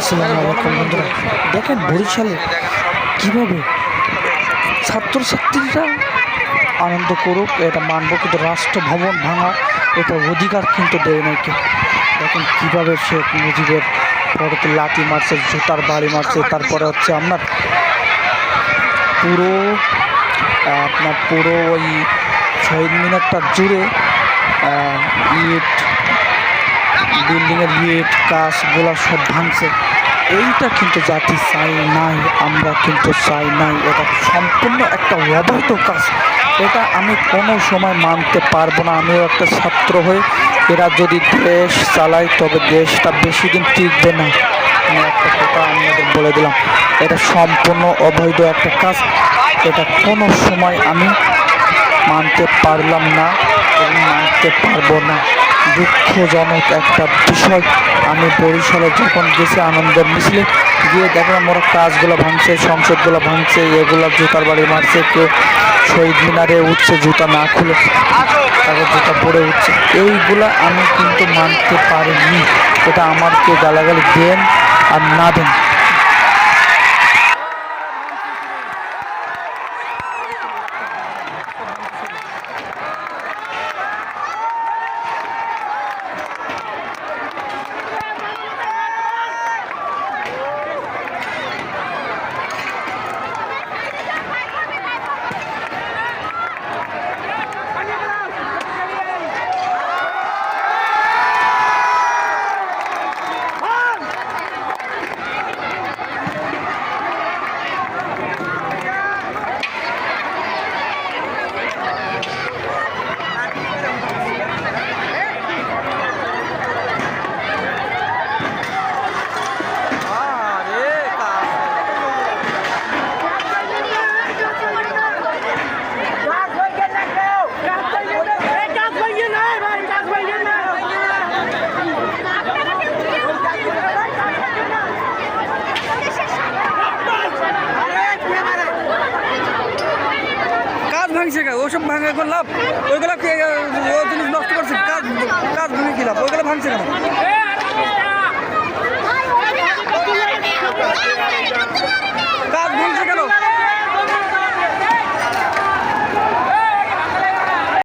আসসালামু বন্ধুরা, দেখেন বরিশালে কীভাবে ছাত্রছাত্রীরা আনন্দ করুক, এটা মানব কিন্তু রাষ্ট্র ভবন ভাঙা এটা অধিকার কিন্তু দেয় নাই কেউ। দেখেন কীভাবে শেখ মুজিবের পরেতে লাঠি মারছে, জুতার বাড়ি মারছে, তারপরে হচ্ছে আপনার পুরো আপনার পুরো ওই শহীদ মিনারটা জুড়ে ইট বিল্ডিংয়ের ইট কাজগুলো সব ভাঙছে। এইটা কিন্তু জাতি চাই নাই, আমরা কিন্তু চাই নাই। এটা সম্পূর্ণ একটা অবৈধ কাজ। এটা আমি কোনো সময় মানতে পারব না। আমিও একটা ছাত্র হয়ে এরা যদি দেশ চালায়, তবে দেশটা বেশি দিন টিকবে না। আমি একটা কথা আপনাদের বলে দিলাম। এটা সম্পূর্ণ অবৈধ একটা কাজ। এটা কোনো সময় আমি মানতে পারলাম না এবং মানতে পারব না। দুঃখজনক একটা বিষয়। আমি বরিশালে যখন গেছি, আনন্দের মিছিলে গিয়ে দেখলাম ওরা কাজগুলো ভাঙছে, সংসদগুলো ভাঙছে, এগুলো জুতার বাড়ি মারছে, কেউ শহীদ মিনারে উঠছে, জুতা না খুলে তাদের জুতা পরে উঠছে। এইগুলা আমি কিন্তু মানতে পারিনি। এটা আমার কেউ গালাগালি দেন আর না দেন গাছ ভাঙিয়ে না কেউ গাছ ভাঙিয়ে না এই গাছ ভাঙিয়ে না ভাই গাছ ভাঙিয়ে না কাজ ভাঙছে ওসব ভাঙে এখন লাভ? ওইগুলো ও জিনিস নষ্ট করছে, কাজ কাজ ভাঙে কি লাভ? ওইগুলো ভাঙছে কেন?